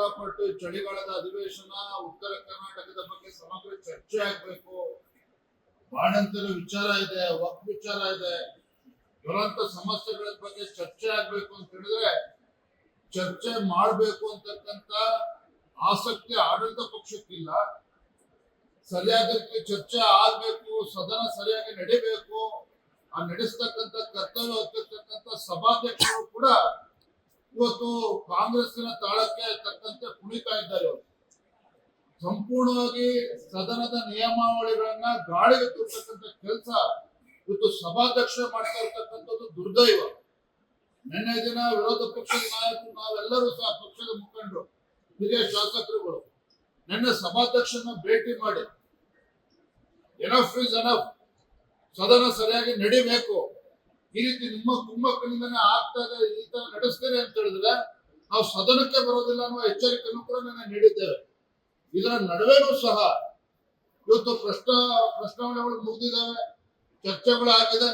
ಕಷ್ಟಪಟ್ಟು ಚಳಿಗಾಲದ ಅಧಿವೇಶನ, ಉತ್ತರ ಕರ್ನಾಟಕದ ಬಗ್ಗೆ ಸಮಗ್ರ ಚರ್ಚೆ ಆಗ್ಬೇಕು. ಬಾಣಂತರ ವಿಚಾರ ಇದೆ ವಕ್ ವಿಚಾರ ಇದೆ. ದುರಂತ ಸಮಸ್ಯೆಗಳ ಬಗ್ಗೆ ಚರ್ಚೆ ಆಗ್ಬೇಕು ಅಂತ ಹೇಳಿದ್ರೆ, ಚರ್ಚೆ ಮಾಡ್ಬೇಕು ಅಂತಕ್ಕಂತ ಆಸಕ್ತಿ ಆಡಳಿತ ಪಕ್ಷಕ್ಕಿಲ್ಲ. ಸರಿಯಾದ ಚರ್ಚೆ ಆಗ್ಬೇಕು, ಸದನ ಸರಿಯಾಗಿ ನಡಿಬೇಕು. ಆ ನಡೆಸ್ತಕ್ಕಂಥ ಕರ್ತವ್ಯ ಹೊತ್ತಿರ್ತಕ್ಕಂಥ ಸಭಾಧ್ಯಕ್ಷರು ಕೂಡ ಇವತ್ತು ಕಾಂಗ್ರೆಸ್ಸಿನ ತಾಳಕ್ಕೆ ತಕ್ಕಂತೆ ಕುಣಿತಾ ಇದ್ದಾರೆ ಅವರು. ಸಂಪೂರ್ಣವಾಗಿ ಸದನದ ನಿಯಮಾವಳಿಗಳನ್ನ ಗಾಳಿಗೆ ತೂರ್ತಕ್ಕಂಥ ಕೆಲಸ ಇವತ್ತು ಸಭಾಧ್ಯಕ್ಷ ಮಾಡ್ತಾ ಇರ್ತಕ್ಕಂಥದ್ದು ದುರ್ದೈವ. ನಿನ್ನೆ ದಿನ ವಿರೋಧ ಪಕ್ಷದ ನಾಯಕರು, ನಾವೆಲ್ಲರೂ ಸಹ ಪಕ್ಷದ ಮುಖಂಡರು, ಹಿರಿಯ ಶಾಸಕರುಗಳು, ನಿನ್ನೆ ಸಭಾಧ್ಯಕ್ಷನ ಭೇಟಿ ಮಾಡಿ ಎನಫ್ ಇಸ್ ಎನಫ್ ಸದನ ಸರಿಯಾಗಿ ನಡಿಬೇಕು. ಈ ರೀತಿ ನಿಮ್ಮ ಕುಮ್ಮಕ್ಕಿನಿಂದನೇ ಆಗ್ತಾ ಇದೆ, ಈ ತರ ನಡೆಸ್ತೇವೆ ಅಂತ ಹೇಳಿದ್ರೆ ನಾವು ಸದನಕ್ಕೆ ಬರೋದಿಲ್ಲ ಅನ್ನುವ ಎಚ್ಚರಿಕೆಯನ್ನು ಕೂಡ ನಾನು ನೀಡಿದ್ದೇವೆ. ಇದರ ನಡುವೆನೂ ಸಹ ಇವತ್ತು ಪ್ರಶ್ನ, ಪ್ರಶ್ನಾವಳಿಗಳು ಮುಗಿದಿದ್ದಾವೆ, ಚರ್ಚೆಗಳು ಆಗಿದೆ.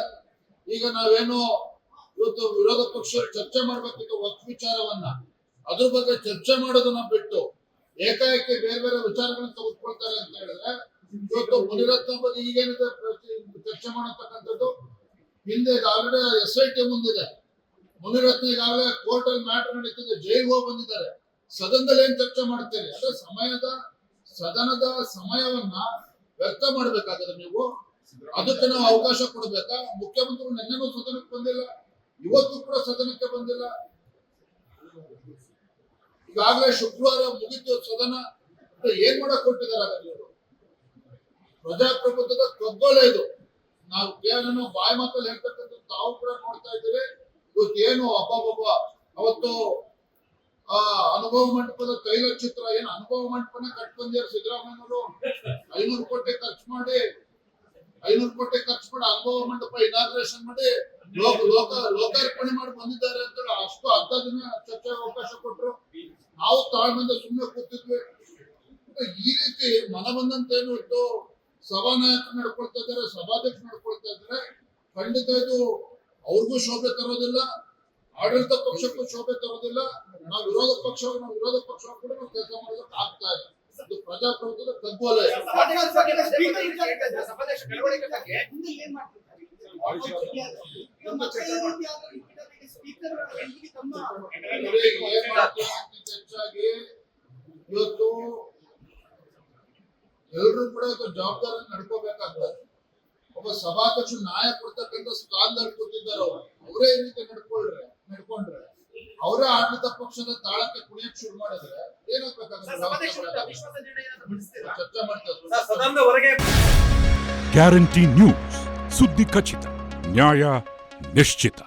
ಈಗ ನಾವೇನು ಇವತ್ತು ವಿರೋಧ ಪಕ್ಷ ಚರ್ಚೆ ಮಾಡಬೇಕಿದ್ದ ವಕ್ ವಿಚಾರವನ್ನ, ಅದ್ರ ಬಗ್ಗೆ ಚರ್ಚೆ ಮಾಡೋದನ್ನ ಬಿಟ್ಟು ಏಕಾಏಕಿ ಬೇರೆ ಬೇರೆ ವಿಚಾರಗಳನ್ನ ತೆಗೆದುಕೊಳ್ತಾರೆ ಅಂತ ಹೇಳಿದ್ರೆ ಇವತ್ತು ಮುನಿರತ್ನ ಬಗ್ಗೆ ಈಗೇನಿದೆ ಚರ್ಚೆ ಮಾಡತಕ್ಕಂಥದ್ದು ಹಿಂದೆ ಆಲ್ರೆಡಿ ಎಸ್ ಐ ಟಿ ಮುಂದಿದೆ. ಮುನಿರತ್ನ ಈಗಾಗಲೇ ಕೋರ್ಟ್ ಅಲ್ಲಿ ಮ್ಯಾಟರ್ ನಡೀತಿದೆ. ಜೈಲ್ಗೆ ಹೋಗಿ ಬಂದಿದ್ದಾರೆ. ಸದನದಲ್ಲಿ ಏನ್ ಚರ್ಚೆ ಮಾಡ್ತೀರಿ? ಅದೇ ಸಮಯದ, ಸದನದ ಸಮಯವನ್ನ ವ್ಯರ್ಥ ಮಾಡ್ಬೇಕಾದ್ರೆ ನೀವು. ಅದಕ್ಕೆ ನಾವು ಅವಕಾಶ ಕೊಡ್ಬೇಕಾ? ಮುಖ್ಯಮಂತ್ರಿಗಳು ನಿನ್ನೆನೂ ಸದನಕ್ಕೆ ಬಂದಿಲ್ಲ. ಇವತ್ತು ಕೂಡ ಸದನಕ್ಕೆ ಬಂದಿಲ್ಲ. ಈಗಾಗಲೇ ಶುಕ್ರವಾರ ಮುಗಿತು ಸದನ. ಏನ್ ಮಾಡಕ್ ಕೊಟ್ಟಿದ್ದಾರೆ ಪ್ರಜಾಪ್ರಭುತ್ವದ ಕಗ್ಗೊಲೆ ಇದು. ನಾವು ಕೇವಲ ಬಾಯಿ ಮಾತಲ್ಲಿ ಹೇಳ್ತಕ್ಕಂಥ ತಾವು ಕೂಡ ನೋಡ್ತಾ ಇದ್ದೇವೆ ಇವತ್ತೇನು ಏನು ಅಬ್ಬಬ್ಬ ಅವತ್ತು, ಆ, ಅನುಭವ ಮಂಟಪದ ತೈಲ ಚಿತ್ರ ಏನು ಅನುಭವ ಮಂಟಪನ ಕಟ್ಕೊಂಡಿದ್ದಾರೆ ಸಿದ್ದರಾಮಯ್ಯನವರು? ಐನೂರು ಕೋಟಿ ಖರ್ಚು ಮಾಡಿ, ಐನೂರು ಕೋಟಿ ಖರ್ಚು ಮಾಡಿ ಅನುಭವ ಮಂಟಪ ಇನಾಗ್ರೇಷನ್ ಮಾಡಿ ಲೋಕ ಲೋಕ, ಲೋಕಾರ್ಪಣೆ ಮಾಡಿ ಬಂದಿದ್ದಾರೆ ಅಂತ ಅಷ್ಟು ಅರ್ಧ ದಿನ ಚರ್ಚೆ ಅವಕಾಶ ಕೊಟ್ರು. ನಾವು ತಾಳ್ಮೆಯಿಂದ ಸುಮ್ಮನೆ ಕೂತಿದ್ವಿ. ಈ ರೀತಿ ಮನ ಬಂದಂತ ಏನು ಇತ್ತು? ಸಭಾನಾಯಕರು ನಡ್ಕೊಳ್ತಾ ಇದ್ದಾರೆ ಸಭಾಧ್ಯಕ್ಷ ನಡ್ಕೊಳ್ತಾ ಇದ್ದಾರೆ ಖಂಡಿತ ಇದು ಅವ್ರಿಗೂ ಶೋಭೆ ತರೋದಿಲ್ಲ ಆಡಳಿತ ಪಕ್ಷಕ್ಕೂ ಶೋಭೆ ತರೋದಿಲ್ಲ ನಾವು ವಿರೋಧ ಪಕ್ಷ ನಾವು ವಿರೋಧ ಪಕ್ಷ ಕೂಡ ನಾವು ಕೆಲಸ ಮಾಡೋದಕ್ಕೆ ಆಗ್ತಾ ಇದೆ ಇದು ಪ್ರಜಾಪ್ರಭುತ್ವದ ಕಗ್ಗೋಲೆ ಹೆಚ್ಚಾಗಿ ಇವತ್ತು ಎಲ್ಲರೂ ಕೂಡ ಜವಾಬ್ದಾರಿ ನಡ್ಕೋಬೇಕಾಗ್ತದೆ. ಒಬ್ಬ ಸಭಾಧ್ಯಕ್ಷ ನ್ಯಾಯ ಕೊಡ್ತಕ್ಕಂಥ ಸ್ಥಾನದಲ್ಲಿ ಕೂತಿದ್ದಾರೆ ಅವರು. ಅವರೇ ಈ ರೀತಿ ನಡ್ಕೊಳ್ರೆ ನಡ್ಕೊಂಡ್ರೆ ಅವರೇ ಆಡಳಿತ ಪಕ್ಷದ ತಾಳಕ್ಕೆ ಕುಣಿಯಕ್ ಶುರು ಮಾಡಿದ್ರೆ ಏನಾಗ್ಬೇಕಾಗುತ್ತೆ? ಹೊರಗೆ ಗ್ಯಾರಂಟಿ ನ್ಯೂಸ್ ಸುದ್ದಿ ಖಚಿತ ನ್ಯಾಯ ನಿಶ್ಚಿತ.